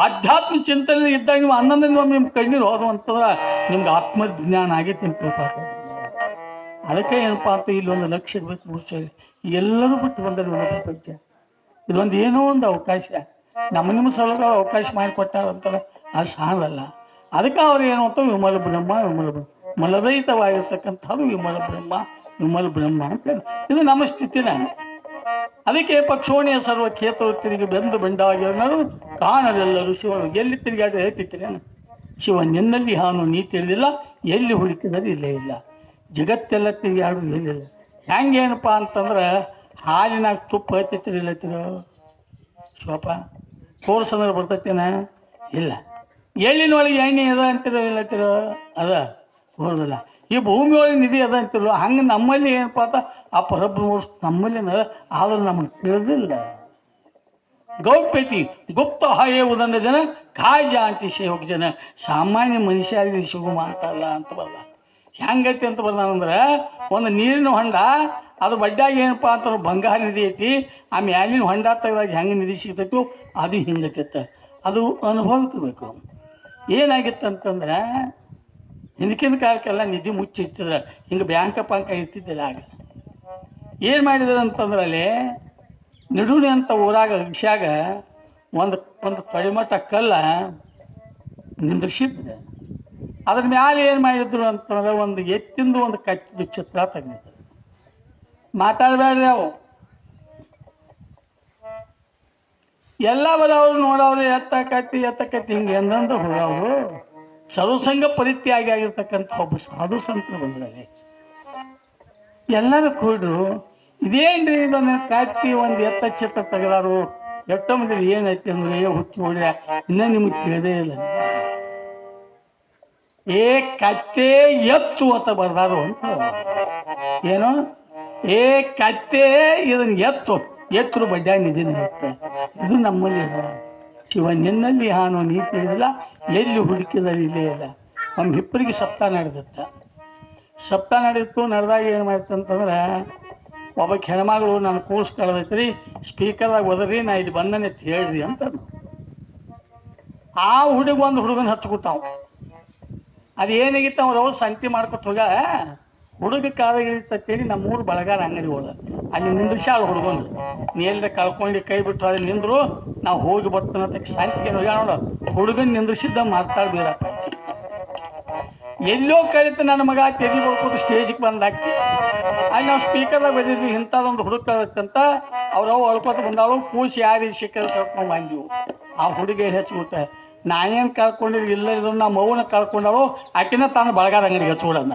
ಆಧ್ಯಾತ್ಮ ಚಿಂತನೆ ಇದ್ದಾಗ ನೀವು ಅನ್ನದಿಂದ ನಿಮ್ಮ ಕಣ್ಣೀರು ಹೋದು ಅಂತಂದ್ರೆ ನಿಮ್ಗೆ ಆತ್ಮಜ್ಞಾನ ಆಗೈತೆ ಅಂತ ತಿಳ್ಕೊಳ್ತಾರೆ ಅದಕ್ಕೆ ಏನಪ್ಪಾ ಅಂತ ಇಲ್ಲೊಂದು ಲಕ್ಷ ಇರ್ಬೇಕು ಮುಚ್ಚಿ ಎಲ್ಲರೂ ಬಿಟ್ಟು ಬಂದರು ನಮ್ಮ ಪ್ರಪಂಚ ಇದೊಂದು ಏನೋ ಒಂದು ಅವಕಾಶ. ನಮ್ಮ ನಿಮ್ಮ ಸಲುವಾಗಿ ಅವಕಾಶ ಮಾಡಿಕೊಟ್ಟಾರಂತಾರೆ ಅದು ಸಾಲಲ್ಲ. ಅದಕ್ಕೆ ಅವ್ರು ಏನು ಅಂತ ವಿಮಲ ಬ್ರಹ್ಮ ವಿಮಲ ಬ್ರಹ್ಮ. ಮಲರಹಿತವಾಗಿರ್ತಕ್ಕಂಥದ್ದು ವಿಮಲ ಬ್ರಹ್ಮ ವಿಮಲ ಬ್ರಹ್ಮ ಅಂತ ಇದು ನಮ್ಮ ಸ್ಥಿತಿನ. ಅದಕ್ಕೆ ಪಕ್ಷೋಣಿಯ ಸರ್ವ ಕ್ಷೇತ್ರ ತಿರುಗಿ ಬೆಂದು ಬೆಂಡಾಗಿ ಅನ್ನೋದು ಕಾಣದೆಲ್ಲರೂ ಶಿವನು ಎಲ್ಲಿ ತಿರುಗಾದ್ರೆ ಹೇಳ್ತಿದ್ದೇನೆ ಶಿವ ನಿನ್ನಲ್ಲಿ ಹಾನು, ನೀ ತಿಳಿದಿಲ್ಲ, ಎಲ್ಲಿ ಹುಡುಕಿದರೆ ಇಲ್ಲೇ, ಇಲ್ಲ. ಜಗತ್ತೆಲ್ಲ ತಿರುಗಾಡು ಏನಿಲ್ಲ ಹೆಂಗೇನಪ್ಪ ಅಂತಂದ್ರೆ ಹಾಲಿನಾಗ ತುಪ್ಪ ಹತ್ತಿತ್ತಿರ ಇಲ್ಲತ್ತಿರೋ ಶಿವಪ್ಪ ತೋರ್ಸಂದ್ರೆ ಬರ್ತೈತೇನ? ಇಲ್ಲ. ಎಳ್ಳಿನೊಳಗೆ ಎಣ್ಣೆ ಅದ ಅಂತಿರೋ ಇಲ್ಲತ್ತಿರೋ ಅದ ಹೋದಲ್ಲ ಈ ಭೂಮಿ ಒಳಗೆ ನಿಧಿ ಅದ ಅಂತಿರೋ, ಹಂಗೆ ನಮ್ಮಲ್ಲಿ ಏನಪ್ಪ ಅಂತ ಆ ಪರಬ್ರಹ್ಮ ನಮ್ಮಲ್ಲಿ ಆದ್ರೂ ನಮಗೆ ತಿಳಿದಿಲ್ಲ. ಗೌಪ್ಯತಿ ಗುಪ್ತ ಹಾಯುವುದನ್ನ ಜನ ಕಾಯ್ಜ ಅಂತಿ ಹೋಗಿ ಜನ, ಸಾಮಾನ್ಯ ಮನುಷ್ಯರಿಗೆ ಶುಭ ಅಂತಲ್ಲ ಅಂತ ಬರಲ್ಲ. ಹೆಂಗೈತಿ ಅಂತ ಬರಲ್ಲ ಅಂದ್ರೆ, ಒಂದು ನೀರಿನ ಹೊಂಡ, ಅದು ಬಡ್ಡಾಗಿ ಏನಪ್ಪ ಅಂತ ಬಂಗಾರ ನಿಧಿ ಐತಿ, ಆ ಮ್ಯಾಲಿನ ಹೊಂಡ ತೆಗೆದಾಗ ಹೆಂಗೆ ನಿಧಿ ಸಿಗ್ತೈತೋ ಅದು ಹಿಂಗೈತೆ ಅದು ಅನುಭವಿಸ್ಬೇಕು ಏನಾಗಿತ್ತು ಅಂತಂದ್ರೆ ಹಿಂದಕ್ಕಿನ ಕಾಲಕ್ಕೆಲ್ಲ ನಿಧಿ ಮುಚ್ಚಿಟ್ಟಿದ್ರೆ, ಹಿಂಗೆ ಬ್ಯಾಂಕ ಪಾಂಕ ಇರ್ತಿದ್ದಿಲ್ಲ ಆಗ. ಏನು ಮಾಡಿದ್ರು ಅಂತಂದ್ರೆ ಅಲ್ಲಿ ನಿಡುಣಿ ಅಂತ ಊರಾಗ ಅಗಸ್ಯಾಗ ಒಂದು ಒಂದು ಪರಿಮಟ ಕಲ್ಲ ನಿಂದ್ರಿಸಿದ್ರೆ ಅದ್ರ ಮ್ಯಾಲೆ ಏನು ಮಾಡಿದ್ರು ಅಂತಂದ್ರೆ ಒಂದು ಎತ್ತಿಂದು ಒಂದು ಕಚ್ಚಿದ ಚಿತ್ರ ತೆಗೆದಿದ್ರು. ಮಾತಾಡಬೇಡ್ರಿ ಅವು ಎಲ್ಲ ಬರೋರು ನೋಡೋರು ಎತ್ತ ಕತ್ತಿ ಎತ್ತ ಕತ್ತಿ ಹಿಂಗೆ ಎಂದಂದು ಹೋಗೋರು ಸರ್ವಸಂಗ ಪರಿತ್ಯಾಗಿ ಆಗಿರ್ತಕ್ಕಂಥ ಒಬ್ಬ ಸಾಧು ಸಂತರು ಬಂದ್ರೆ ಎಲ್ಲರೂ ಕೂಡ್ರು ಇದೇನ್ರಿ ಇದನ್ನ ಕತ್ತಿ ಒಂದ್ ಎತ್ತ ಚಿತ್ರ ತೆಗೆದಾರು? ಎಟ್ಟ ಮಂದಿ ಏನೈತಿ ಅಂದ್ರೆ ಹುಚ್ಚು ಹೊಡ್ಯ ಇನ್ನ ನಿಮ್ಗೆ ತಿಳಿದೇ ಇಲ್ಲ. ಏ ಕತ್ತೆ ಎತ್ತು ಅಂತ ಬರ್ದಾರು ಅಂತ. ಏನು? ಏ ಕತ್ತೆ ಇದನ್ನ ಎತ್ತು. ಎತ್ತರು ಬಡ್ಡ ನಿಧಿನ ಇದು ನಮ್ಮಲ್ಲಿ ಇಲ್ಲ ಶಿವ ನಿನ್ನಲ್ಲಿ ಹಾನು ನೀ ತಿಳಿದಿಲ್ಲ. ಎಲ್ಲಿ ಹುಡುಕಿದಲ್ಲಿ ಇಲ್ಲೇ ಇಲ್ಲ ನಮ್ಮ ಹಿಪ್ಪರಿಗೆ ಸಪ್ತ ನಡೆದಿತ್ತ. ಸಪ್ತ ನಡೆದಿತ್ತು, ನಡೆದಾಗ ಏನು ಮಾಡ್ತು ಅಂತಂದ್ರೆ ಒಬ್ಬ ಹೆಣ್ಮಗಳು ನನ್ನ ಕೂಸ್ ಕಳೆದೈತ್ರಿ ಸ್ಪೀಕರ್ದಾಗ ಓದ್ರಿ ನಾ ಇದು ಬಂದನೆ ಹೇಳ್ರಿ ಅಂತ ಆ ಹುಡುಗ ಒಂದು ಹುಡುಗನ ಹಚ್ಕೊಟ್ಟಾವ ಅದು ಏನಾಗಿತ್ತು ಅವ್ರು ಅವ್ರು ಸಂತಿ ಮಾಡ್ಕೊತ ಹೋಗ ಹುಡುಗ ಕಾಲಾಗಿರ್ತೇಳಿ ನಮ್ಮೂರು ಬಳಗಾರ ಅಂಗಡಿ ಹೋದ ಅಲ್ಲಿ ನಿಂದ್ರಿಸ್ಯಾಳ ಹುಡುಗನು ನೀ ಎಲ್ಲಿ ಕಳ್ಕೊಂಡು ಕೈ ಬಿಟ್ಟು ಅಲ್ಲಿ ನಿಂದ್ರು ನಾವು ಹೋಗಿ ಬರ್ತಾನ ಅಂತ ಶಾಂತಿಗೆ ಹೋಗ್ಯಾಳ ನೋಡು. ಹುಡುಗನ್ ನಿಂದ್ರಿಸಿದ್ದ ಮಾತಾಡ್ಬೇಡ. ಎಲ್ಲೋ ಕಲಿತು ನನ್ನ ಮಗ ತೆಗಿ ಬರ್ಕೊಟ್ಟು ಸ್ಟೇಜಿಗೆ ಬಂದಾಕಿ. ಅಲ್ಲಿ ನಾವು ಸ್ಪೀಕರ್ದಾಗ ಬಂದಿದ್ವಿ ಇಂಥದೊಂದು ಹುಡುಕ ಅಂತ ಅವ್ರವ್ ಅಳ್ಕೊತ ಬಂದಾಳು, ಕೂಸಿ ಯಾರು ಸಿಕ್ಕದ ಕರ್ಕೊಂಡ್ ಬಂದಿವು. ಆ ಹುಡುಗಿ ಹೆಚ್ಚುಗುತ್ತ ನಾನೇನ್ ಕಳ್ಕೊಂಡಿದ್ದು ಇಲ್ಲ ಇದ್ರು ನಮ್ಮ ಮೌನ ಕಳ್ಕೊಂಡಳು, ಆಕಿನ ತಾನು ಬಳಗಾರ ಅಂಗಡಿಗೆ ಹಚ್ಕೊಡನ್ನ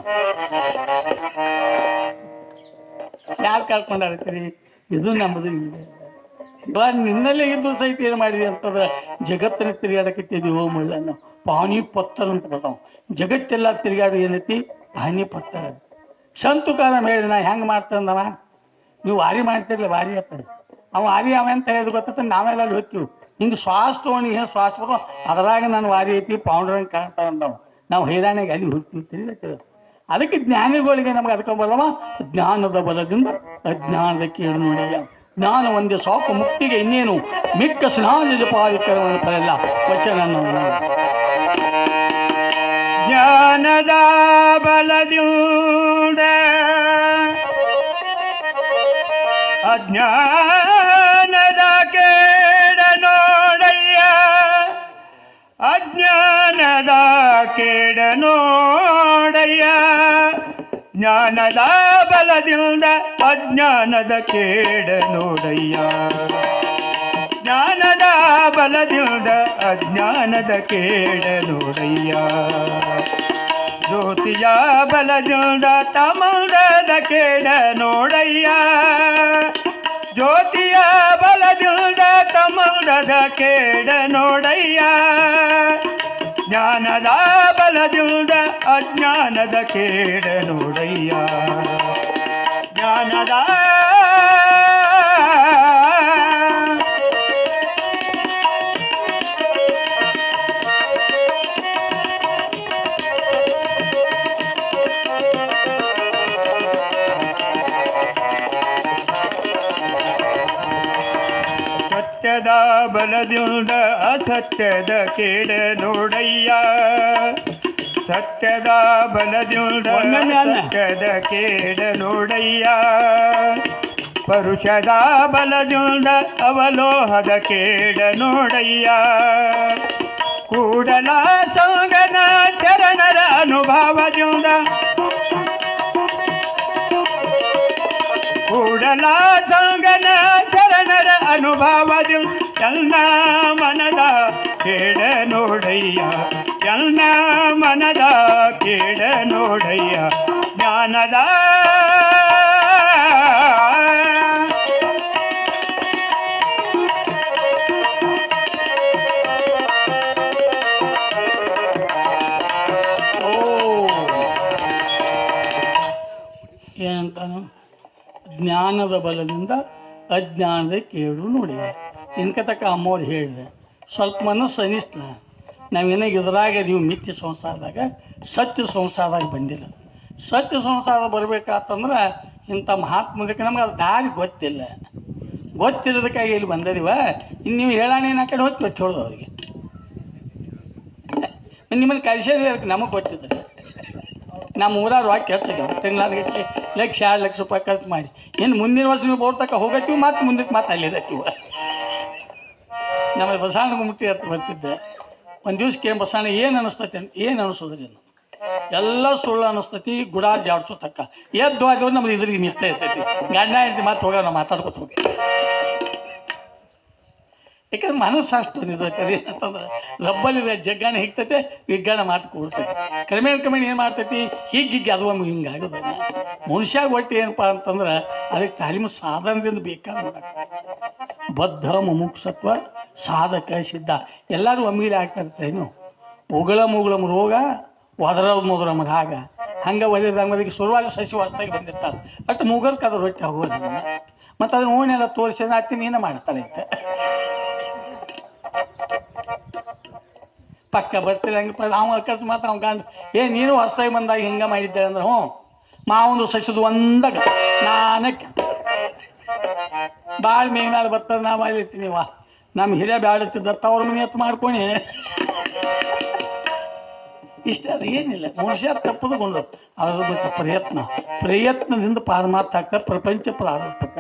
ಯಾರು ಕಳ್ಕೊಂಡಾರತ್ತೀರಿ ಇದು ನಮ್ಮದು ಇದೆ ಬಾ, ನಿನ್ನಲ್ಲಿ ಇದ್ದು ಸಹಿತ ಏನು ಮಾಡಿದೆ ಅಂತಂದ್ರೆ ಜಗತ್ತಿನ ತಿರುಗಾಡಕ್ಕೆ ಓ ಮುಳ್ಳನ್ನು ಪಾನಿ ಪತ್ತರ್ ಅಂತ ಬರ್ತಾವ. ಜಗತ್ತೆಲ್ಲ ತಿರುಗಾಡಿ ಏನೈತಿ? ಪಾನಿ ಪತ್ತರ ಸಂತು ಕಾಲ ಹೇಳಿ ನಾ ಹೆಂಗೆ ಮಾಡ್ತಂದವ? ನೀವು ವಾರಿ ಮಾಡ್ತಿರ್ಲಿ, ವಾರಿ ಅಪ್ಪ. ಅವ ವಾರಿ ಅವ ಅಂತ ಹೇಳಿದ್ ಗೊತ್ತ ನಾವೆಲ್ಲ ಅಲ್ಲಿ ಹೋಗ್ತೀವಿ. ಹಿಂಗೆ ಶ್ವಾಸ ತೊಗೊಂಡು ಏನು ಶ್ವಾಸ ಬರೋ ಅದ್ರಾಗ ನಾನು ವಾರಿ ಐತಿ ಪೌಂಡ್ರಂಗೆ ಕಾಣ್ತಾ ಅಂದವ. ನಾವು ಹೈರಾಣಿಗೆ ಅಲ್ಲಿ ಹೋಗ್ತೀವಿ ತಿಳಿದ ಅದಕ್ಕೆ ಜ್ಞಾನಿಗಳಿಗೆ ನಮ್ಗೆ ಅದಕ್ಕೆ ಬರವ ಜ್ಞಾನದ ಬಲದಿಂದ ಅಜ್ಞಾನದ ಕೇಳಿ ನೋಡಿಯ. ಜ್ಞಾನ ಒಂದೇ ಸಾಕು, ಮುಕ್ತಿಗೆ ಇನ್ನೇನು? ಮಿಕ್ಕ ಸ್ನಾನ ಜಪಾದಿಕರವನ್ನು ಪಡೆಯಲ್ಲ ವಚನ ಜ್ಞಾನದ ಬಲದಿಂದ ಅಜ್ಞಾನದ ಕೇಡ ನೋಡಯ್ಯ. ಅಜ್ಞಾನದ ಕೇಡ ನೋಡಯ್ಯ. ಜ್ಞಾನದ ಬಲದಿಂದ ಅಜ್ಞಾನದ ಕೇಡ ನೋಡಯ್ಯ. ಜ್ಞಾನದ ಬಲದಿಂದ ಅಜ್ಞಾನದ ಕೇಡ ನೋಡಯ್ಯ. ಜ್ಯೋತಿಯ ಬಲದಿಂದ ತಮದ ಕೇಡ ನೋಡಯ್ಯ. ಜ್ಯೋತಿಯ ಬಲದಿಂದ ತಮಂದದ ಕೇಡ ನೋಡಯ್ಯ. ಜ್ಞಾನದ ಬಲದಿಂದ ಅಜ್ಞಾನದ ಕೇಡ ನೋಡಯ್ಯ. ಜ್ಞಾನದ ಬಲದಿಂದ ಅಸತ್ಯದ ಕೇಡ ನೋಡಯ್ಯ. ಸತ್ಯದ ಬಲದಿಂದ. ಸತ್ಯದ ಕೇಡ ನೋಡಯ್ಯ. ಪರುಷದ ಬಲದಿಂದ ಅವಲೋಹದ ಕೇಡ ನೋಡಯ್ಯ. ಕೂಡಲ ಸಂಗನ ಚರಣರ ಅನುಭವದಿಂದ. ಕೂಡಲ ಸಂಗನ ಚರಣರ ಅನುಭವದು ಎಲ್ಲ ಮನದ ಕೇಳ ನೋಡಯ್ಯ ಎಲ್ಲ ಮನದ ಕೇಳ ನೋಡಯ್ಯ ಜ್ಞಾನದ ಓ ಏನಂತಾನು ಜ್ಞಾನದ ಬಲದಿಂದ ಅಜ್ಞಾನದ ಕೇಳು ನೋಡಿ ಇನ್ಕತಕ್ಕ ಅಮ್ಮವ್ರು ಹೇಳಿದೆ, ಸ್ವಲ್ಪ ಮನಸ್ಸು ಅನಿಸ್ಲ ನಾವೇನ ಇದ್ರಾಗ ನೀವು ಮಿಥ್ಯ ಸಂಸಾರದಾಗ, ಸತ್ಯ ಸಂಸಾರದಾಗ ಬಂದಿಲ್ಲ. ಸತ್ಯ ಸಂಸಾರ ಬರಬೇಕಾತಂದ್ರೆ ಇಂಥ ಮಹಾತ್ಮದಕ್ಕೆ ನಮ್ಗೆ ಅದು ದಾರಿ ಗೊತ್ತಿಲ್ಲ. ಗೊತ್ತಿರೋದಕ್ಕಾಗಿ ಇಲ್ಲಿ ಬಂದದಿವ. ಇನ್ನು ನೀವು ಹೇಳೋಣ ಏನು ಕಡೆ ಹೋಗಿ ಗೊತ್ತು ಹೇಳೋದು ಅವ್ರಿಗೆ. ನಿಮ್ಮನ್ನು ಕಳಿಸೋದು ಅದಕ್ಕೆ ನಮಗೆ ಗೊತ್ತಿದ್ರೆ ನಮ್ಮ ಊರಾಗ ರೊಕ್ಕ ಹೆಚ್ಚಾಗ್ಯಾವ ತಿಂಗಳಿಗೆ ಲಕ್ಷ ಎರಡು ಲಕ್ಷ ರೂಪಾಯಿ ಖರ್ಚು ಮಾಡಿ. ಇನ್ನು ಮುಂದಿನ ವರ್ಷ ನೀವು ಬೋರ್ಡ್ ತಕ ಹೋಗತ್ತೀವಿ, ಮತ್ತೆ ಮುಂದಕ್ಕೆ ಮತ್ತೆ ಅಲ್ಲಿರತ್ತೀವ. ನಮ್ಮ ಬಸವಣ್ಣ ಗುಮ್ಮಟಿ ಅಂತ ಬರ್ತಿದ್ದೆ. ಒಂದು ದಿವ್ಸ ಕೇಳಿ ಬಸವಣ್ಣ, ಏನು ಅನಿಸ್ತೈತಿ? ಏನು ಅನಿಸೋದ್ರಿ ಎಲ್ಲ ಸುಳ್ಳು ಅನಿಸ್ತೈತಿ, ಗುಡ ಜಾಡ್ಸೋ ತಕ್ಕ. ಎದ್ದು ಆದವ್ರು ನಮ್ದು ಇದ್ರಿಗೆ ನಿತ್ಯ ಇರ್ತೈತಿ. ಗಂಡ ಐತಿ ಮತ್ತೆ ನಾವು ಮಾತಾಡ್ಕೊತ ಹೋಗಿ. ಯಾಕಂದ್ರೆ ಮನಸ್ಸು ಅಷ್ಟು ನಿಂತೈತೆ ಅಂತಂದ್ರೆ, ರಬ್ಬಲ್ಲಿ ಜಗ್ಗಾಣ ಹಿಗ್ತೈತೆ ವಿಜ್ಞಾನ ಮಾತು ಕೂಡ್ತೈತಿ. ಕ್ರಮೇಣ ಕ್ರಮೇಣ ಏನು ಮಾಡ್ತೈತಿ? ಹಿಗ್ಗಿಗ್ಗೆ ಹಿಗ್ಗಿ ಅದು ಒಮ್ಮೆ ಹಿಂಗೆ ಆಗೋದ. ಮನುಷ್ಯ ಒಟ್ಟು ಏನಪ್ಪ ಅಂತಂದ್ರೆ, ಅದಕ್ಕೆ ತಾಲೀಮು ಸಾಧನದಿಂದ ಬೇಕಾದ ಬದ್ಧ ಮುಮುಕ್ಷತ್ವ ಸಾಧಕ ಸಿದ್ಧ. ಎಲ್ಲರೂ ಒಮ್ಮಿಗೆ ಆಗ್ತಾ ಇರ್ತೇನು ಉಗಳ ಮುಗುಳಮ್ ರೋಗ ಒದರ ಮುಗುಳಂ ರಾಗ ಹಂಗೆ. ಒದಿದಂಗೆ ಅದಕ್ಕೆ ಶುರುವಾದ ಸಸಿ ಹೊಸ್ದಾಗಿ ಬಂದಿರ್ತಾರೆ. ಬಟ್ ಮುಗರ್ಕ ಅದ್ರ ರೊಟ್ಟಿ ಹೋಗೋದಿಲ್ಲ. ಮತ್ತು ಅದನ್ನ ಓಣೆಲ್ಲ ತೋರಿಸಿ ಅತ್ತಿ ನೀನು ಮಾಡ್ತಾಳೆ ಅಂತ ಪಕ್ಕ ಬರ್ತಿಲ್ಲ ಹಂಗೆ ನಾವು ಅಕಸ್ಮಾತ್ ಅವ್ನು ಗಂಡ, ಏ, ನೀನು ಹೊಸ್ದಾಗಿ ಬಂದಾಗ ಹಿಂಗೆ ಮಾಡಿದ್ದೆ ಅಂದ್ರೆ ಹ್ಞೂ, ಮಾವನು ಸಸಿದು ಒಂದಾಗ ನಾನಕ್ಕೆ ಭಾಳ ಮೇಲೆ ಬರ್ತಾರೆ ನಾ ಮಾಡಿರ್ತೀನಿ ವಾ ನಮ್ಮ ಹಿರಿಯ ಬ್ಯಾಡತ್ತಿದ್ದ ತವ್ರ ಮನೆ ಎತ್ತು ಮಾಡ್ಕೊಣಿ. ಇಷ್ಟ ಅದು, ಏನಿಲ್ಲ. ಮನುಷ್ಯ ತಪ್ಪದು ಗೊಂಡು. ಅದ್ರ ಬಗ್ಗೆ ಪ್ರಯತ್ನ. ಪ್ರಯತ್ನದಿಂದ ಪಾರಮಾರ್ಥ ಆಗ್ತಾರೆ, ಪ್ರಪಂಚ ಪ್ರಾರಂಭಕ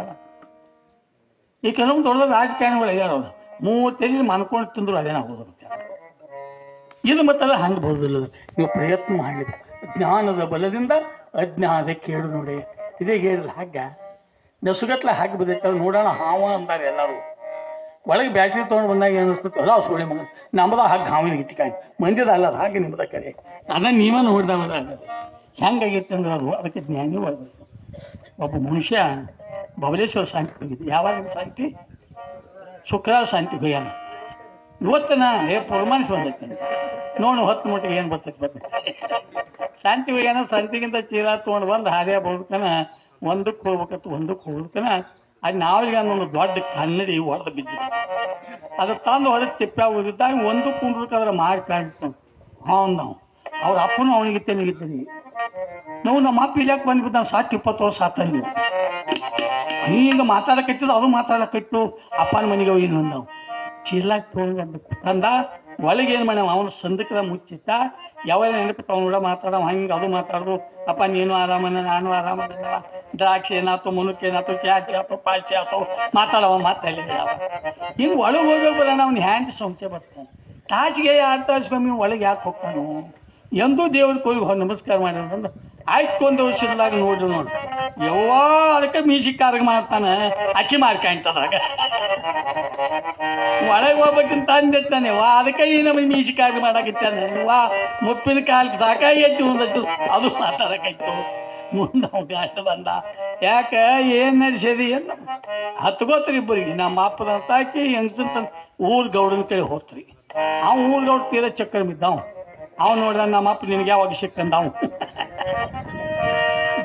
ಈ ಕೆಲವೊಂದು ದೊಡ್ಡ ರಾಜಕಾರಣಿಗಳು ಆಗ್ಯಾರ ಅವ್ರು. ಮೂವತ್ತೈದು ಮನ್ಕೊಂಡು ತಿಂದ್ರು ಅದೇನ ಹೋದ್ರು ಇದು ಮತ್ತಲ್ಲ ಹಂಗೆ ಬರೋದಿಲ್ಲ. ನೀವು ಪ್ರಯತ್ನ ಮಾಡಿದ್ರು ಜ್ಞಾನದ ಬಲದಿಂದ ಅಜ್ಞಾನದ ಕೇಳು ನೋಡಿ. ಇದೇ ಹೇಳಿಲ್ಲ ಹಗ್ಗ ನೆಸುಗಟ್ಲೆ ಹಾಕಿ ಬಿದ್ದೈತೆ ನೋಡೋಣ ಹಾವ ಅಂತಾರೆ ಎಲ್ಲರೂ. ಒಳಗೆ ಬ್ಯಾಟ್ರಿ ತೊಗೊಂಡು ಬಂದಾಗ ಏನು ಅನಿಸ್ತೈತೆ ಅಲ್ಲ ಸುಳಿ ಮಗ ನಮ್ಮದ ಹಾಗೆ ಹಾವಿನ ಗಿತ್ತಿಕಾಯಿ ಮಂದಿದ ಅಲ್ಲ, ಅದು ಹಾಗೆ ನಿಮ್ಮದ ಕರೆ. ಅದನ್ನ ನೀವೇ ನೋಡಿದವದ ಹೆಂಗಾಗೈತೆ ಅಂದ್ರೆ ಅದು, ಅದಕ್ಕೆ ಜ್ಞಾನಿ ಒಳಬೇಕು ಒಬ್ಬ ಮನುಷ್ಯ ಬಬಲೇಶ್ವರ ಶಾಂತಿ ಹೋಗಿದ್ದೆ. ಯಾವಾಗ ಶಾಂತಿ ಶುಕ್ರವಾರ ಶಾಂತಿ ಹೋಗ್ಯಾನ. ಇವತ್ತನ ಏ ಪುರಮಾನಿಸಿ ಬಂದೈತೆ ನೋಡು, ಹೊತ್ತು ಮಟ್ಟಿಗೆ ಏನು ಬರ್ತೈತೆ ಬರ್ತೈತೆ ಶಾಂತಿ ಹೋಗ್ಯಾನ ಶಾಂತಿಗಿಂತ ಚೀಲ ತೊಗೊಂಡು ಬಂದು ಹಾದಿಯ ಬದುಕನ ಒಂದಕ್ಕೆ ಹೋಗ್ಬೇಕತ್ತು ಒಂದಕ್ಕೆ ಹೋಗ್ಬೇಕನ ಅದು ನಾವೀಗ ಒಂದು ದೊಡ್ಡ ಕನ್ನಡಿ ಹೊಡೆದು ಬಿದ್ದಿತ್ತು ಅದು ತಂದು ಹೊಡೆದು ತಿಪ್ಪ ಹೋಗಿದ್ದಾಗ ಒಂದು ಕುಂಡ್ರಕ್ಕಾದ್ರೆ ಮಾಡಿ ಕಾಣ್ತು ಅವನು ನಾವು. ಅವ್ರ ಅಪ್ಪನು ಅವನಿಗೆ ತೆನಿಗಿದ್ದೀನಿ ನಾವು ನಮ್ಮ ಅಪ್ಪ ಇಲ್ಲಕ್ಕೆ ಬಂದ್ಬಿಟ್ಟು ನಾನು ಸಾಕು ಇಪ್ಪತ್ತು ವರ್ಷ ಆತಂದು ಹಿಂಗೆ ಮಾತಾಡಕತ್ತಿದ್ದು ಅದು ಮಾತಾಡಕತ್ತು. ಅಪ್ಪನ ಮನೆಗೆ ಹೋಗಿ ನಾವು ಚೀಲಾಕ್ ತಂದ. ಒಳಗೆ ಏನು ಮಾಡ್ಯಾವ ಅವನು ಸಂದಕದ ಮುಚ್ಚಿಟ್ಟ. ಯಾವ ನೆನಪು ತಗೊಂಡ ಮಾತಾಡವ. ಹಂಗೆ ಅದು ಮಾತಾಡೋದು. ಅಪ್ಪ ನೀನು ಆರಾಮನ, ನಾನು ಆರಾಮನ. ದ್ರಾಕ್ಷಿ ಏನಾಯ್ತು ಮುನುಕ್ ಏನಾಯ್ತು ಚಾಚಿ ಆಯ್ತು ಪಾಚಿ ಆಯ್ತು ಮಾತಾಡವ ಮಾತಾಡಿಲ್ಲ ಹಿಂಗೆ ಒಳಗೆ ಹೋಗ್ಬೇಕು ಬರೋಣ ಅವ್ನು ಹ್ಯಾಂಡ್ ಸಂಸ್ಥೆ ಬರ್ತಾನೆ. ತಾಸಿಗೆ ಆಟ ಸ್ವಾಮಿ ಒಳಗೆ ಯಾಕೆ ಹೋಗ್ತಾನು? ಎಂದೂ ದೇವ್ರ ಕೋಲಿಗೆ ನಮಸ್ಕಾರ ಮಾಡಿದ್ರು ಆಯ್ತು ಒಂದು ವರ್ಷದಾಗ ನೋಡ್ರಿ ನೋಡಿ. ಯಾವ ಅದಕ್ಕೆ ಮೀಸಿ ಕಾರ್ಗ ಮಾಡ್ತಾನೆ, ಅಕ್ಕಿ ಮಾರ್ಕಾಯ್ತದಾಗ ಒಳಗೆ ಹೋಗ್ಬೇಕಂತ ಅಂದಿರ್ತಾನೆ ವಾ ಅದಕ್ಕೆ ಈ ನಮಗೆ ಮೀಸಿ ಕಾರ್ಗ ಮಾಡಾಕಿತ್ತಾನೆ ವಾ, ಮುಪ್ಪಿನ ಕಾಲಕ್ಕೆ ಸಾಕಾಗೈತಿ ಒಂದತ್ತು ಅದು ಮಾತಾಡಕೈತು ಮುಂದೆ ಅವ್ನು ಗಾಟ ಬಂದ. ಯಾಕೆ, ಏನು ನಡೆಸಿದಿ ಏನು ಹತ್ಕೋತ್ರಿ ಇಬ್ಬರಿಗೆ. ನಮ್ಮ ಅಪ್ಪನ ತಾಕಿ ಹೆಂಗಸಂತ ಊರ್ ಗೌಡನ ಕೈ ಹೋತ್ರಿ. ಅವ ಊರ್ ಗೌಡ ತೀರ ಚಕ್ಕರ್ ಬಿದ್ದ ಅವ್ ನೋಡ್ದ ನಮ್ಮ ಅಪ್ಪ ನಿನಗೆ ಯಾವಾಗ ಸಿಕ್ಕಂದ ಅವ್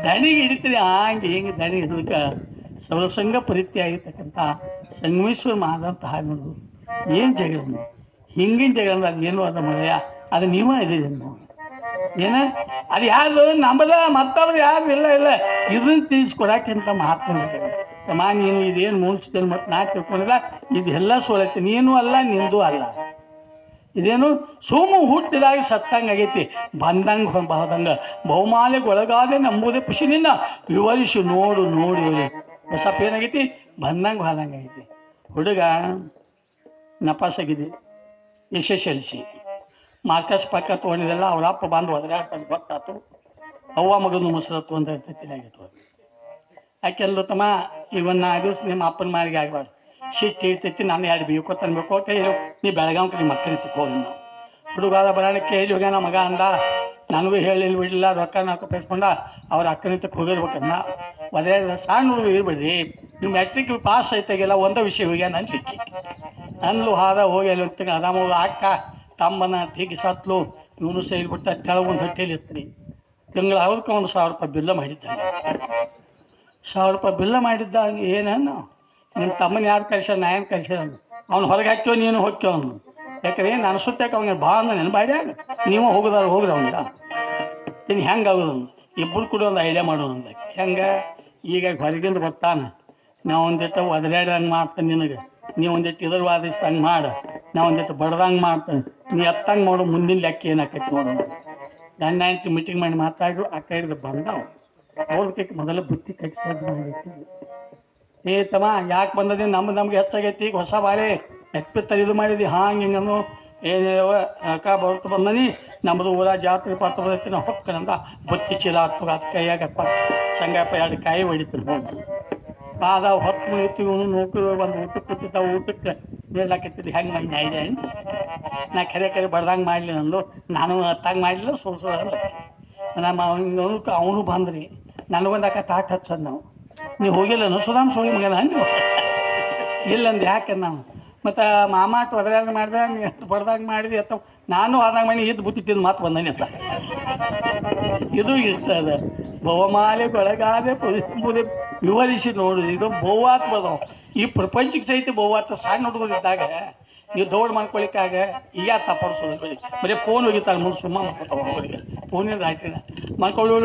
ದಣಿಗೆ ಹಿಡಿತೀರಿ, ಹಂಗೆ ಹಿಂಗೆ ದಣಿ ಹಿಡಿದಕ್ಕೆ ಸರ್ವಸಂಗ ಪರಿತ್ಯ ಆಗಿರ್ತಕ್ಕಂಥ ಸಂಗಮೇಶ್ವರ ಮಹಾದಂತ ಹಾಗೆ ನೋಡುದು ಏನು ಜಗಳ ಹಿಂಗಿನ ಜಗಳ ಅದು ಏನು ಅದ ಮಳೆಯ ಅದು ನೀವ ಇದೀರಿ ನೋಡಿ ಏನ? ಅದು ಯಾರು ನಂಬದ ಮತ್ತವ್ರು ಯಾರು ಇಲ್ಲ ಇಲ್ಲ. ಇದನ್ನ ತಿಳಿಸ್ಕೊಡಕ್ಕಿಂತ ಮಾತನಾಡ್ತೇನೆ ತಮ್ಮ ನೀನು ಇದೇನು ಮುಗಿಸ್ತೇನೆ ಮತ್ತು ನಾ ತಿಳ್ಕೊಂಡಿಲ್ಲ ಇದೆಲ್ಲ ಸುಳೈತಿ ನೀನು ಅಲ್ಲ, ನಿಂದು ಅಲ್ಲ. ಇದೇನು? ಸೋಮು ಹುಟ್ಟಿದಾಗ ಸತ್ತಂಗ ಆಗೈತಿ. ಬಂದಂಗ ಹೋದಂಗ ಬಹುಮಾಲೆಗೆ ಒಳಗಾದೆ ನಂಬುದೇ ಖುಷಿ ನಿನ್ನ. ವಿವರಿಸು, ನೋಡು, ನೋಡಿ ಹೊಸಪ್ಪ ಏನಾಗೈತಿ? ಬಂದಂಗ ಹೋದಂಗ ಆಗೈತಿ. ಹುಡುಗ ನಪಾಸಾಗಿದೆ ಯಶಸ್ಸಲ್ಸಿ ಮಾರ್ಕಸ್ ಪಕ್ಕ ತೊಗೊಂಡಿದ್ದೆಲ್ಲ ಅವ್ರ ಅಪ್ಪ ಬಂದು ಒದರಾಡ್ತಾನೆ ಗೊತ್ತಾತು. ಅವ್ವ ಮಗನ ಅಂತ ಇರ್ತೈತಿ ಯಾಕೆಲ್ಲ ತಮ್ಮ ಇವನ್ನ ದಿವಸ ನಿಮ್ಮ ಅಪ್ಪನ ಮಾರಿಗೆ ಆಗ್ಬಾರ್ದು. ಶಿಟ್ಟಿ ಇರ್ತೈತಿ, ನಾನು ಎರಡು ಬೀಕೋ ತನ್ಬೇಕು ಕೈ ನೀ ಬೆಳಗಾವ್ ನಿಮ್ಮ ಮಕ್ಕಳು ತಿಕ್ಕೋದು ನಾವು ಹುಡುಗಾದ ಬರಾಣಕ್ಕೆ ಕೇಳಿ ಹೋಗ್ಯಾನ ಮಗ ಅಂದ, ನನಗೂ ಹೇಳಿಲ್ಲ ಬಿಡಲಿಲ್ಲ, ರೊಕ್ಕ ನಾಲ್ಕು ಪೇಸ್ಕೊಂಡ ಅವ್ರ ಅಕ್ಕನಿಂದ ಹೋಗಿರ್ಬೇಕನ್ನ ಅದೇ ಸಣ್ಣ ಹುಡುಗ ಇರ್ಬೇಡ್ರಿ ನಿಮ್ಮ ಮೆಟ್ರಿಕ್ ಪಾಸ್ ಐತೆಗೆಲ್ಲ ಒಂದೇ ವಿಷಯ ಹೋಗ್ಯಾನ ಅನ್ಲಿಕ್ಕೆ ಅನ್ಲು ಹಾದ ಹೋಗಿ ಅಲ್ಲಿ ಆರಾಮ ಅಕ್ಕ. ತಮ್ಮನ ಹೀಗೆ ಸತ್ಲು, ಇವನು ಸೇರಿಬಿಟ್ಟ ಬಿಟ್ಟ ಕೆಳಗೊಂದು ಹೊಟ್ಟೆಯಲ್ಲಿ ಇರ್ತೀನಿ ತಿಂಗಳ ಅವ್ರಕ್ಕ ಒಂದು ಸಾವಿರ ರೂಪಾಯಿ ಬಿಲ್ಲ ಮಾಡಿದ್ದಾನೆ. ಸಾವಿರ ರೂಪಾಯಿ ಬಿಲ್ಲ ಮಾಡಿದ್ದ ಏನೇನು? ನಿಮ್ಮ ತಮ್ಮನ ಯಾರು ಕಳ್ಸ್ಯಾರ ನಾ ಏನು ಕಳ್ಸ್ಯಾರ ಅವ್ನು ಹೊರಗೆ ಹಾಕ್ಯೋ, ನೀನು ಹೋಗ್ಯೋ ಅವನು. ಯಾಕಂದ್ರೆ ನಾನು ಅನ್ಸುತ್ತಾಕ ಅವ್ನಿಗೆ ಭಾಳ ನೆನಪಾಡ್ಯಾಗ ನೀವು ಹೋಗುದಾರ ಹೋಗ್ರಿ ಅವನಿಗೆ. ಇನ್ನು ಹೆಂಗೆ ಆಗೋದು? ಇಬ್ಬರು ಕೂಡ ಒಂದು ಐಡಿಯಾ ಮಾಡೋಣ ಅಂದ. ಹೆಂಗೆ? ಈಗ ಹೊರಗಿಂದ ಬರ್ತಾನೆ. ನಾವು ಒಂದಿಟ್ಟು ಒದರಾಡ್ದಂಗೆ ಮಾಡ್ತಾನೆ ನಿನಗೆ. ನೀವು ಒಂದಿಟ್ಟು ಇದ್ರ ವಾದಿಸ್ದಂಗೆ ಮಾಡು. ನಾ ಒಂದಿಟ್ಟು ಬಡ್ದಂಗೆ ಮಾಡ್ತಾನೆ. ನೀ ಎತ್ತಂಗೆ ನೋಡು ಮುಂದಿನ ಲೆಕ್ಕ ಏನಾಕೈತಿ ನೋಡೋಣ ನನ್ನ ಆಯ್ತು ಮೀಟಿಂಗ್ ಮಾಡಿ ಮಾತಾಡು ಆ ಕೈದು ಬಂದವ. ಕೈ ಮೊದಲ ಬುತ್ತಿ ಕಟ್ಟಿಸೋದು ಏ ತಮ್ಮ, ಯಾಕೆ ಬಂದದಿ? ನಮ್ದು ನಮ್ಗೆ ಹೆಚ್ಚಾಗೈತಿ. ಈಗ ಹೊಸ ಬಾಳೆ. ಎಪ್ಪಿ ತರಿದು ಮಾಡಿದಿ. ಹಾಂಗೆ ಹಿಂಗನು ಏನೇವ ಅಕ್ಕ ಬರ್ತು ಬಂದನಿ. ನಮ್ಮದು ಊರ ಜಾತ್ರೆ ಪಾತ್ರ ಬರ್ತೈತಿ. ನಾವು ಹೊಕ್ಕನಂದ ಬುತ್ತಿ ಚೀಲ ಹತ್ತು ಕೈಯಾಗಪ್ಪ ಸಂಗಪ್ಪ, ಎರಡು ಕಾಯಿ ಹೊಡಿತೀನಿ. ಆದ ಹೊತ್ತು ಮುಗಿತು ಇವನು ನೋಡ್ಕೊಂಡು ಒಂದು ಊಟಕ್ಕೆ ಕೂತಿದ್ದ ಊಟಕ್ಕೆ ಬೀಳಾಕತ್ತಿದ್ದು ಹೆಂಗೆ ಮಾಡಿ ಇದೆ ಅಂತ. ನಾ ಕರೆ ಕರೆ ಬಡ್ದಂಗೆ ಮಾಡಲಿ ನಂದು ನಾನು ಹತ್ತಂಗೆ ಮಾಡಲಿಲ್ಲ ಸುಳ್ಳು ನಮ್ಮ ಅವನು ಅವನು ಬಂದ್ರಿ. ನನಗೊಂದಾಕ ತಾಟ್ ಹಚ್ಚದ್ ನಾವು? ನೀವು ಹೋಗಿಲ್ಲ ಸುಧಾಮ್ ಸೋಳಿ ಮಗನ ಅಂದ್ರು ಇಲ್ಲಂದ್ರೆ ಯಾಕೆ ನಾವು? ಮತ್ತು ಮಾಮಾಟ ಒದ್ರಾಗ ಮಾಡಿದ ಬಡ್ದಾಗ ಮಾಡಿದಿ ಅಥವಾ ನಾನು ಆದಾಗ ಮನೆ ಇದ್ದು ಬುತ್ತಿ ತಿಂದು ಮಾತು ಬಂದನಿ ಅಂತ. ಇದು ಇಷ್ಟ ಅದ. ಬಹುಮಾಲೆ ಬೆಳಗಾದೆ ವಿವರಿಸಿ ನೋಡುದು ಇದು ಬಹುವಾತ್ ಬದವು. ಈ ಪ್ರಪಂಚಕ್ಕೆ ಸಹಿತ ಬಹುವಾತ. ಸಣ್ಣ ಹುಡುಗರಿದ್ದಾಗ ನೀವು ದೌಡ್ ಮಾಡ್ಕೊಳಿಕ್ಕಾಗ ಈಗ ತಪ್ಪಡಿಸೋದು ಬರೀ ಬರೀ ಫೋನ್ ಹೋಗಿತಾರೆ ಮುಂದೆ ಸುಮ್ಮ ಮಾಡ್ಕೊತಾವ ಫೋನಿಂದ ಆಯ್ತಿಲ್ಲ. ಮಾಡ್ಕೊಳ್ಳು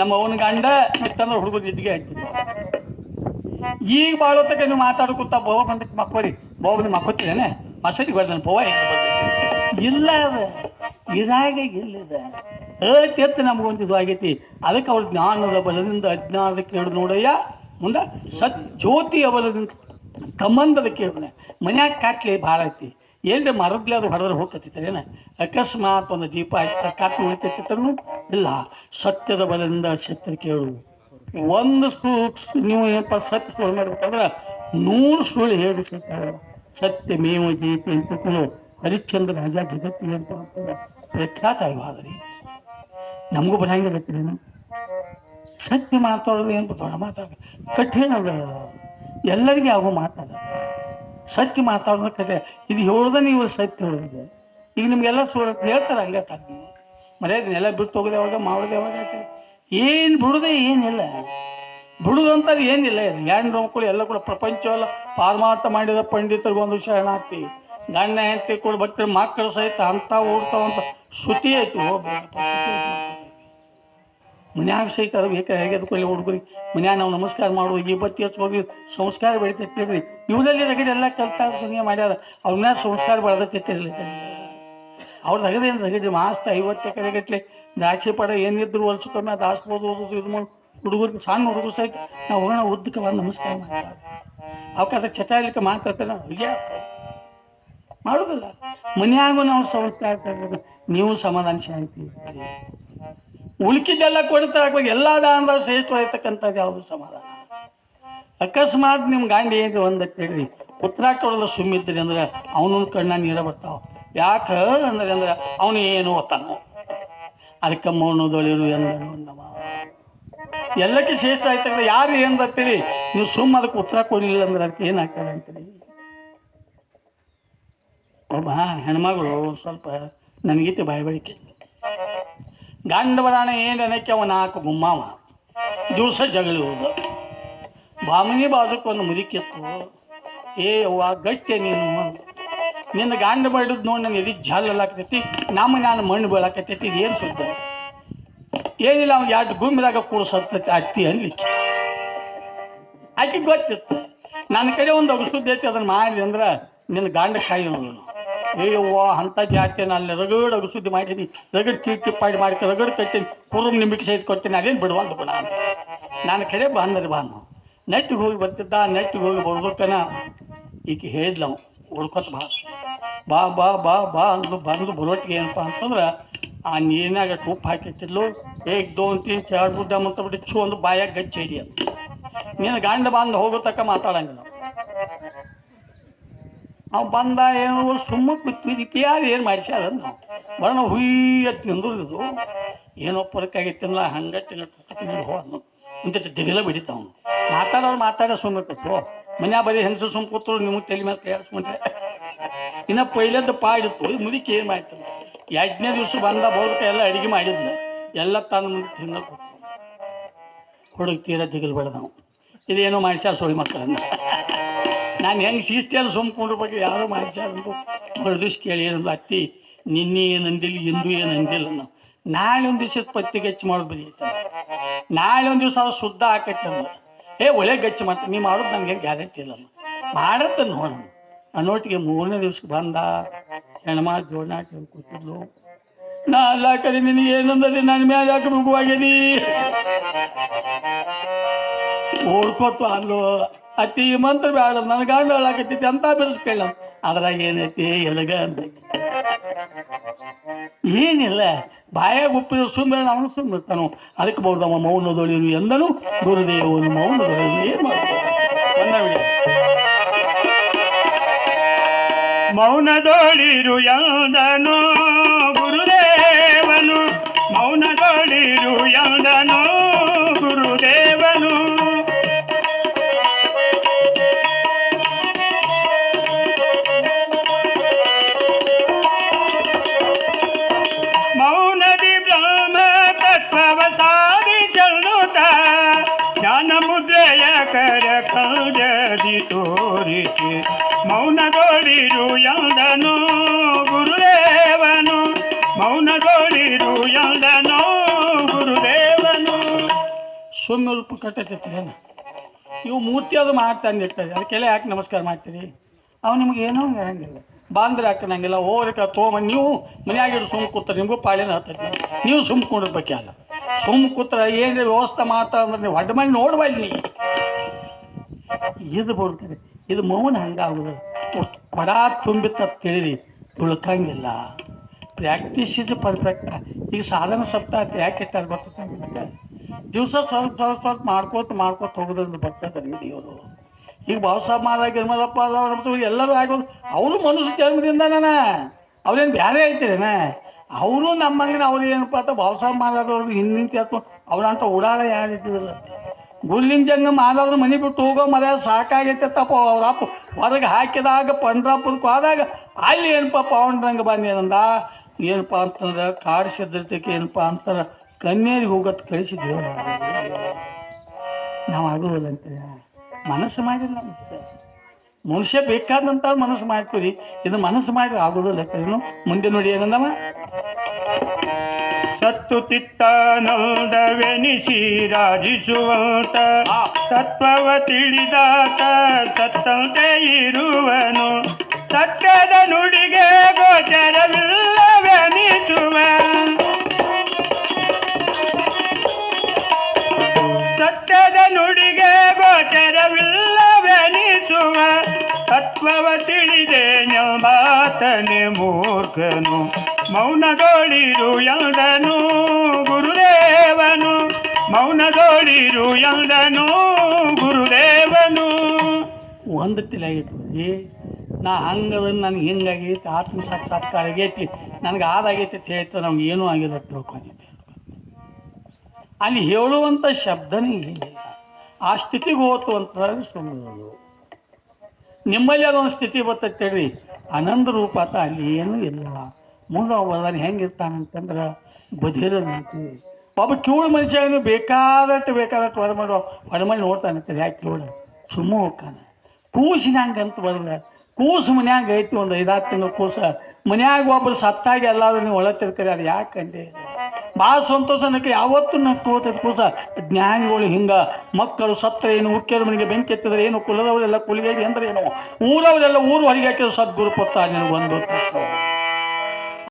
ನಮ್ಮ ಅವನ ಗಂಡ ಮತ್ತಂದ್ರೆ ಹುಡುಗರು ಇದ್ದಿಗೆ ಆಗ್ತಿದ್ವು ಈಗ ಬಾಳೋತಕ ನೀವು ಮಾತಾಡ್ಕೊತ ಬೋವ ಬಂದಕ್ಕೆ ಮಕ್ಕೋರಿ ಬೋವ ನೀವು ಮಕ್ಕೋತಿದ್ದೇನೆ ಮಸಡಿಗೆ ಬರ್ದಾನೆ ಪೋವ ಇಲ್ಲ ಅದ. ಇದಾಗ ಇಲ್ಲಿದೆ ಎತ್ತ ನಮಗೊಂದು ಇದು ಆಗೈತಿ. ಅದಕ್ಕೆ ಅವ್ರ ಜ್ಞಾನದ ಬಲದಿಂದ ಅಜ್ಞಾನದ ಕೇಳು ನೋಡಯ್ಯ. ಮುಂದೆ ಸತ್ ಜ್ಯೋತಿ ಬಲದಿಂದ ಸಂಬಂಧದ ಕೇಳನೆ ಮನ್ಯಾಗ ಕಾಟ್ಲಿ ಭಾಳ ಐತಿ. ಎಲ್ಲಿ ಮರದ್ಲಿ ಅದು ಹೊಡೆದ್ರೆ ಏನ? ಅಕಸ್ಮಾತ್ ಒಂದು ದೀಪ ಹಚ್ತಾರೆ ಕಾಟ್ಲಿ ಉಳಿತೈತಿತ್ತನು ಇಲ್ಲ. ಸತ್ಯದ ಬಲದಿಂದ ಸತ್ಯ ಕೇಳು. ಒಂದು ಸೂಕ್ಷ್ಮ ನೀವು ಏನಪ್ಪ ಸತ್ಯ ಸುಳ್ಳು ಮಾಡ್ಬೇಕಂದ್ರೆ ನೂರು ಸುಳ್ಳು ಹೇಳಿ ಸತ್ಯ. ಮೇವು ಜೀತಿ ಅಂತ ಹರಿಶ್ಚಂದ್ರ ರಾಜ ಜಗತ್ತಿ ಅಂತ ಪ್ರಖ್ಯಾತ ಆದ್ರಿ ನಮಗೂ ಬರಂಗಿಲ್ಲ ಸತ್ಯ ಮಾತಾಡೋದು ಏನು ದೊಡ್ಡ ಮಾತಾಡ ಕಠಿಣ ಎಲ್ಲರಿಗೆ ಆಗೋ ಮಾತಾಡ. ಸತ್ಯ ಮಾತಾಡೋದು ಕಥೆ. ಇದು ಹೇಳ್ದ ನೀವು ಸತ್ಯ ಹೇಳಿದೆ. ಈಗ ನಿಮ್ಗೆಲ್ಲ ಸುಳ್ಳು ಹೇಳ್ತಾರೆ ಹಂಗೆ ತಾನೆ. ಮರ್ಯಾದೆನೆಲ್ಲ ಬಿಟ್ಟು ಹೋಗೋದು ಯಾವಾಗ? ಮಾಡೋದು ಯಾವಾಗ ಏನು ಬಿಡುದೆ ಏನಿಲ್ಲ. ಬಿಡುದಂತ ಏನಿಲ್ಲ ಹೆಣ್ಣು ಮಕ್ಕಳು ಎಲ್ಲ ಕೂಡ ಪ್ರಪಂಚವೆಲ್ಲ ಪಾರಮಾರ್ಥ ಮಾಡಿದ ಪಂಡಿತರಿಗೆ ಒಂದು ಶರಣಾರ್ಥಿ ಗಂಡ ಹೆಂಡತಿ ಕೂಡ ಬರ್ತಾರೆ ಮಕ್ಕಳು ಸಹಿತ ಅಂತ ಓಡ್ತಾವಂತ ಶ್ರುತಿ ಐತಿ ಮನ್ಯಾಗ ಸಹಿತ ಅದು ಬೇಕಾ ಹೇಗೆ ಅದಕ್ಕೆ ಹುಡುಗರಿಗೆ ಮನ್ಯಾಗ ನಾವು ನಮಸ್ಕಾರ ಮಾಡುವ ಈ ಬತ್ತಿ ಹೋಗಿ ಸಂಸ್ಕಾರ ಬೆಳಿತೈತಿ ಇವ್ರಲ್ಲಿ ರಗಡೆ ಎಲ್ಲ ಕಲ್ತ ದುನಿಯಾ ಮಾಡ್ಯಾರ. ಅವ್ರನ್ನ ಸಂಸ್ಕಾರ ಬೆಳೆದಿರ್ಲಿ ಅವ್ರದ್ದು ಅಗದೆ ಏನು ರಗಡೆ? ಮಾಸ್ತ ಐವತ್ತು ಎಕರೆ ಗಟ್ಲೆ ದ್ರಾಕ್ಷಿ ಪಡ ಏನಿದ್ರು ವರ್ಷಕ್ಕೊಮ್ಮೆ ಅದು ಹಾಸ್ಬೋದು ಇದು ಮಾಡಿ ಹುಡುಗರು ಸಣ್ಣ ಹುಡುಗರು ಸಹಿತ ನಾವು ಹೋಗೋಣ, ಉದ್ದಕ್ಕೆ ಬಂದು ನಮಸ್ಕಾರ ಮಾಡ್ತಾರೆ. ಅವಕ್ಕೆ ಚಟ ಇರ್ಲಿಕ್ಕೆ ಮಾತಾಡ್ತಾರೆ ಹೀಗೆ ಮಾಡೋದಿಲ್ಲ. ಮನೆಯಾಗೂ ನಾವು ಸಮಸ್ಯೆ ತರ್ಬೇಕು. ನೀವು ಸಮಾಧಾನ ಶಾಂತಿ. ಉಳ್ಕಿದ್ದೆಲ್ಲ ಕೊಡ್ತಾ ಎಲ್ಲ ದಾನದ ಶ್ರೇಷ್ಠವಾಗಿರ್ತಕ್ಕಂಥದ್ದು ಯಾವುದು ಸಮಾಧಾನ? ಅಕಸ್ಮಾತ್ ನಿಮ್ ಗಾಂಡಿ ಏನು ಒಂದು ಕೇಳಿ ಉತ್ತರ ಕೊಡಲು ಸುಮ್ಮಿದ್ರಿ ಅಂದ್ರೆ ಅವನ ಕಣ್ಣ ನೀರ ಬರ್ತಾವ. ಯಾಕ? ಅಂದ್ರೆ ಅಂದ್ರೆ ಅವನು ಏನು ಓದ್ತಾನ ಅದಕ್ಕೆ ಮೌನದೊಳಿರು ಎಂದನು ನಮ್ಮ ಎಲ್ಲಕ್ಕೆ ಶ್ರೇಷ್ಠ ಆಯ್ತಂದ್ರೆ ಯಾರು ಏನು ಬರ್ತೀರಿ? ನೀವು ಸುಮ್ಮ ಅದಕ್ಕೆ ಉತ್ತರ ಕೊಡಲಿಲ್ಲ ಅಂದ್ರೆ ಅದಕ್ಕೆ ಏನಾಗ್ತದೆ ಅಂತೀರಿ? ಒಬ್ಬ ಹೆಣ್ಮಗಳು ಸ್ವಲ್ಪ ನನಗೀತಿ ಬಾಯಿ ಬಳಿಕೆ ಗಂಡ ಬರಾಣ ಏನು ಅನ್ನಕ್ಕೆ ಅವ ನಾಲ್ಕು ಗುಮ್ಮಾವ? ದಿವಸ ಜಗಳಿರುವುದು ಬಾಮನಿ ಬಾಜುಕ್ ಒಂದು ಮುದುಕಿತ್ತು ಏ ಅವ್ವ, ಗಟ್ಟೆ ನೀನು. ನಿನ್ನ ಗಾಂಡ ಬಡಿದ್ ನೋಡಿ ನನ್ನ ಎದಿ ಜಲ್ ಅಲ್ಲಾಕತೈತಿ ನಮ್ಮ ನಾನು ಮಣ್ಣು ಬೀಳಾಕತೈತಿ ಇದು ಏನು ಸುದ್ದ? ಏನಿಲ್ಲ ಅವ್ನು ಎರಡು ಗುಂಬಿದಾಗ ಕೂಡ ಸತ್ತೈತಿ ಅತ್ತಿ ಅನ್ಲಿಕ್ಕೆ. ಆಕೆ ಗೊತ್ತಿತ್ತು ನನ್ನ ಕಡೆ ಒಂದು ಅಗಸುದ್ದಿ ಐತಿ ಅದನ್ನ ಮಾಡಿದೆ ಅಂದ್ರೆ ನಿನ್ನ ಗಾಂಡ ಕಾಯಿ ಅಯ್ಯವ್ವ, ಅಂಥ ಜಾತಿ ಅಲ್ಲಿ ರಗಡ್ ಅಗಸುದ್ದಿ ಮಾಡೀನಿ ರಗಡ್ ಚೀಟ್ ಚಿಪ್ಪಾಡಿ ಮಾಡಿ ರಗಡ್ ಕಟ್ಟಿನಿ, ಕುರುಮ್ ನಿಂಬಿಕೆ ಸಹಿತ ಕೊಡ್ತೀನಿ ಅದೇನು ಬಿಡುವಂತ ಬಿಡ ನನ್ನ ಕಡೆ ಬಂದ್ರಿ ಬಾನು ನೆಟ್ಟಿಗೆ ಹೋಗಿ ಬರ್ತಿದ್ದ, ನೆಟ್ಟಿಗೆ ಹೋಗಿ ಬರ್ಬೇಕನ, ಈಕೆ ಹೇಳಿದ್ಲವ ಉಳ್ಕೊತ ಬಾ. ಬಾ ಬಾ ಬಾ ಬಾ ಅಂದ್ಲು ಬಂದು ಬರೋಟಿಗೆ ಏನಪ್ಪ ಅಂತಂದ್ರೆ, ಆ ನೀರಿನಾಗ ಉಪ್ಪು ಹಾಕಿಟ್ಟಿದ್ಲು. ಏಕ್ ದೋನ್ ತೀನ್ ಚಾರ್ ಗುಡ್ಡ ಅಂತ ಬಿಟ್ಟು ಚೂ ಒಂದು ಬಾಯಾಗ ಗಚ್ಚಿ ಹಿಡಿಯ ನೀನು ಗಂಡ ಬಂದು ಹೋಗೋ ತಕ್ಕ ಮಾತಾಡಂಗಿಲ್ಲ. ಅವ್ ಬಂದ ಏನು ಸುಮ್ಮ ಇದಕ್ಕೆ ಯಾರು ಏನು ಮಾಡಿಸ್ಯಾರ ನಾವು ಬರೋಣ ಹುಯ್ಯತ್ ಅಂತ ನಿಂದಿರಿದು ಏನೋ ಹಂಗ ತಿನ್ನ ಹೋದ ಇಂಥ ದಿಗಲ ಬಿಡಿತಾವ್ ಮಾತಾಡೋರು ಮಾತಾಡೋ ಸುಮ್ಮನೆ ಮನ್ಯಾಗ ಬರೀ ಹೆಂಗಸು ಸುಮ್ ಕೂತರು ನಿಮಗೆ ತಲೆ ಮೇಲೆ ತಯಾರಿಸ್ಕೊಂಡೆ ಇನ್ನ ಪೈಲದ್ದು ಪಾಡಿತ್ತು ಮುದಿಕೆ ಏನು ಮಾಡ್ತು ಎರಡನೇ ದಿವಸ ಬಂದ ಬೋರ್ಕ ಎಲ್ಲ ಅಡಿಗೆ ಮಾಡಿದ್ಲು. ಎಲ್ಲ ತಾನು ಮುಂದೆ ತಿನ್ನ ಕೂತು ಹುಡುಗ ತೀರ ದಿಗಲ್ ಬೇಡ ನಾವು. ಇದೇನೋ ಮಾಡ್ಸ್ಯಾರ ಸೋಳಿ ಮಕ್ಕಳನ್ನ. ನಾನು ಹೆಂಗೆ ಸುಮ್ ಸುಮ್ಕೊಂಡ್ರ ಬಗ್ಗೆ ಯಾರೋ ಮಾಡ್ಸ್ಯಾರ ಅಂದು ಕೇಳಿ ಏನಂದು ಅತ್ತಿ, ನಿನ್ನೆ ಏನು ಅಂದಿಲ್ಲ, ಇಂದು ನಾವು ನಾಳೆ ಒಂದು ದಿವಸದ ಪತ್ತಿಗೆ ಹೆಚ್ಚು ಮಾಡೋದು ಬರೀತ ನಾಳೆ ಒಂದು ದಿವಸ ಅದು ಶುದ್ಧ ಹಾಕೈತೆ ಅಂದ ಏ ಒಳ್ಳೆ ಗಚ್ಚಿ ಮತ್ತೆ, ನೀ ಮಾಡೋದು ನನಗೆ ಗ್ಯಾರಂಟಿ ಇಲ್ಲ ಮಾಡತ್ತ ನೋಡ ಅನ್ನೋಟಿಗೆ ಮೂರನೇ ದಿವ್ಸಕ್ಕೆ ಬಂದ ಹೆಣ್ಮಾರ್ ಜೋಡ್ನ ಹಾಕಿ ಕೂತಿದ್ಲು. ನಾ ಅಲ್ಲ ಕರಿ ನಿನಗೆ ಏನಂದ್ರೆ ನನ್ನ ಮೇಲೆ ಯಾಕೆ ಮುಗುವಾಗಿದಿ? ಓಡ್ಕೊತು ಅಂದ್ಲು, ಅತಿ ಮಂತ್ರ ಬೇಡ, ನನ್ನ ಗಂಡ ಹೇಳಾಕತ್ತೈತಿ ಅಂತ ಬಿಡಿಸ್ಕೊಳ್ಳ. ಅದ್ರಾಗ ಏನೈತಿ? ಎಲಗ ಅಂತ ಏನಿಲ್ಲ. ಬಾಯಾಗ ಉಪ್ಪಿನ ಸುಮ್ಮನೆ ಅವನು ಸುಮ್ಮಿರ್ತಾನು ಅದಕ್ಕೆ ಬಹುದವ ಮೌನದೊಳಿರು ಎಂದನು. ಗುರುದೇವನು ಮೌನದೊಳಿರು ಮೌನದೋಳಿರು ಎಂದನು ಗುರುದೇವನು. ಮೌನದೋಳಿರು ಎಂದನು ಸುಮ್ಮನೆ ಉಲ್ಪ ಕಟ್ಟೈತೇನು ಇವು ಮೂರ್ತಿ ಅದು ಮಾಡ್ತಾನೆ ಇರ್ತದೆ ಅದಕ್ಕೆಲ್ಲ ಯಾಕೆ ನಮಸ್ಕಾರ ಮಾಡ್ತೀರಿ. ಅವು ನಿಮ್ಗೆ ಏನೋ ಹಂಗಿಲ್ಲ ಬಾಂದ್ರೆ ಹಾಕಣಂಗಿಲ್ಲ ಹೋಗ್ಲಿಕ್ಕೆ ತೋಮ ನೀವು ಮನ್ಯಾಗಿಡು ಸುಮ್ ಕೂತ್ರ ನಿಮಗೂ ಪಾಳಿನ ಹತ್ತೈತಿ. ನೀವು ಸುಮ್ ಕುಂಡಿರ್ಬೇಕಲ್ಲ ಸುಮ್ ಕೂತ್ರ ಏನ್ರಿ ವ್ಯವಸ್ಥೆ ಮಾಡ್ತಾ ಅಂದ್ರೆ ನೀವು ಹೊಡ್ಡ ಮಾಡಿ ನೋಡ್ಬಾರ್ದು ನೀ ಇದು ಬರ್ತದೆ ಇದು ಮೌನ ಹಂಗಾಗುದ ಕೊಡ ತುಂಬಿತ ತಿಳಿರಿ, ತುಳ್ಕಂಗಿಲ್ಲ. ಪ್ರಾಕ್ಟೀಸ್ ಇದು ಪರ್ಫೆಕ್ಟ್ ಈಗ ಸಾಧನ ಸಪ್ತಾಹ ಯಾಕೆ ಇಟ್ಟಾರ ಬರ್ತದೆ ದಿವಸ ಸ್ವಲ್ಪ ಸ್ವಲ್ಪ ಸ್ವಲ್ಪ ಮಾಡ್ಕೋತ ಮಾಡ್ಕೋತ ಹೋಗೋದ್ರಿಂದ ಭಕ್ತ ದೇವರು ಈಗ ಬಾಬಾ ಸಾಹೇಬ್ ಅವ್ರು ಎಲ್ಲರೂ ಆಗೋದು. ಅವರು ಮನುಷ್ಯ ಜನ್ಮದಿಂದ ನಾನು ಅವ್ರೇನು ಬೇರೆ ಐತಿರೇನ ಅವರು ನಮ್ಮಂಗಿನ ಅವ್ರು ಏನಪ್ಪ ಅಂತ ಬಾಬಾ ಮಾದಾದವ್ರು ಹಿಂದಿಂತಿ ಹಾಕೊಂಡು ಅವ್ರಂತ ಓಡಾಡ ಯಾರು ಇದ್ದಿದ್ದಿಲ್ಲ ಗುಲ್ಲಿನ ಜಂಗ ಮಾದವ್ರ ಮನೆ ಬಿಟ್ಟು ಹೋಗೋ ಮರ ಸಾಕಾಗೈತೆ ತಪ್ಪ. ಅವ್ರ ಅಪ್ಪ ಹೊರಗೆ ಹಾಕಿದಾಗ, ಪಂಡ್ರಾಪುರಕ್ಕೆ ಹೋದಾಗ ಅಲ್ಲಿ ಏನಪ್ಪ ಪವನ್ರಂಗ ಬಂದೇನಂದ? ಏನಪ್ಪ ಅಂತಂದ್ರೆ ಕಾಡು ಸಿದ್ಧತೆಗೆ ಏನಪ್ಪ ಅಂತಾರೆ? ಕನ್ಯರಿಗೆ ಹೋಗತ್ ಕಳಿಸಿದ್ಯೋ ನಾವು ಆಗೋದಿಲ್ಲ ಅಂತೀವಿ ಮನಸ್ಸು ಮಾಡಿಲ್ಲ ಅನ್ಸುತ್ತೆ ಮನುಷ್ಯ ಬೇಕಾದಂತ ಮನಸ್ಸು ಮಾಡ್ತೀವಿ ಇದು ಮನಸ್ಸು ಮಾಡಿ ಆಗೋದಿಲ್ಲ ಮುಂದೆ ನೋಡಿ ಏನಂದವ? ಸತ್ತು ತಿತ್ತ ತಿತ್ತಾನಂದವೆನಿಸಿ ರಾಜಿಸುವಂತ. ತತ್ವವ ತಿಳಿದಾತ ಸತ್ತಂತೆ ಇರುವನು. ಸತ್ಯದ ನುಡಿಗೆ ಗೋಚರವಿಲ್ಲವೆನಿಸುವ ತತ್ವವ ತಿಳಿದೆ ಮಾತನೆ ಮೂರ್ಖನು. ಮೌನದೋಳಿರು ಎಂದನು ಗುರುದೇವನು. ಮೌನದೋಳಿರು ಎಂದನು ಗುರುದೇವನು. ಒಂದು ತಿಳಿಯಾಗಿತ್ತು ನಾ ಹಂಗದ ನನಗೆ ಹಿಂಗಾಗೈತಿ ಆತ್ಮ ಸಾಕ್ಷಾತ್ಕಾರಾಗೈತಿ ನನಗೆ ಆದಾಗೈತಿ ಅಂತ ಹೇಳ್ತಾ ನಮ್ಗೆ ಏನೂ ಅಂತ ತಿಳ್ಕೊಂಡಿದ್ದೆ ಅಲ್ಲಿ ಹೇಳುವಂಥ ಶಬ್ದನೇ ಏನಿಲ್ಲ ಆ ಸ್ಥಿತಿಗೆ ಹೋತು ಅಂತ ಸುಮ್ಮನೆ ನಿಮ್ಮಲ್ಲಿ ಅದೊಂದು ಸ್ಥಿತಿ ಬರ್ತೈತೆ ಹೇಳ್ರಿ ಆನಂದ ರೂಪ ಆತ ಅಲ್ಲಿ ಏನೂ ಇಲ್ಲ. ಮುಂದೆ ಅವದಾನ ಹೆಂಗಿರ್ತಾನಂತಂದ್ರೆ ಬದಿರನಂತೆ ಒಬ್ಬ ಮನುಷ್ಯ ಏನು ಬೇಕಾದಟ್ಟು ಬೇಕಾದಟ್ಟು ಹೊರ ಮಾಡೋ ಹೊರಮಲ್ಲಿ ಅಂತ ಯಾಕೆ ಕಿವಳು ಸುಮ್ಮ ಹೋಗ್ತಾನೆ. ಕೂಸಿನಂಗೆ ಅಂತ ಬರಲ್ಲ. ಕೂಸು ಮನ್ಯಾಗ ಐತಿ, ಒಂದು ಐದಾರು ತಿಂಗಳು ಕೂಸ. ಮನ್ಯಾಗ ಒಬ್ಬರು ಸತ್ತಾಗಿ ಎಲ್ಲಾದ್ರೂ ನೀವು ಒಳ ತಿಳ್ಕರಿ ಅದು ಯಾಕಂದೆ ಭಾಳ ಸಂತೋಷ ಯಾವತ್ತೂ ಹೋಗ್ತೈತೆ ಕೂಸ. ಜ್ಞಾನಿಗಳು ಹಿಂಗ, ಮಕ್ಕಳು ಸತ್ರ ಏನು ಉಕ್ಕಿಯರ ಮನೆಗೆ ಬೆಂಕಿ ಎತ್ತಿದ್ರೆ ಏನು, ಕುಲದವರೆಲ್ಲ ಕುಲಿಗೆ ಅಂದ್ರೆ ಏನು? ಊರವರೆಲ್ಲ ಊರು ಹೊರಗೆ ಹಾಕಿದ್ರು ಸದ್ಗುರು ಪುತ್ರ ನನಗೆ ಒಂದು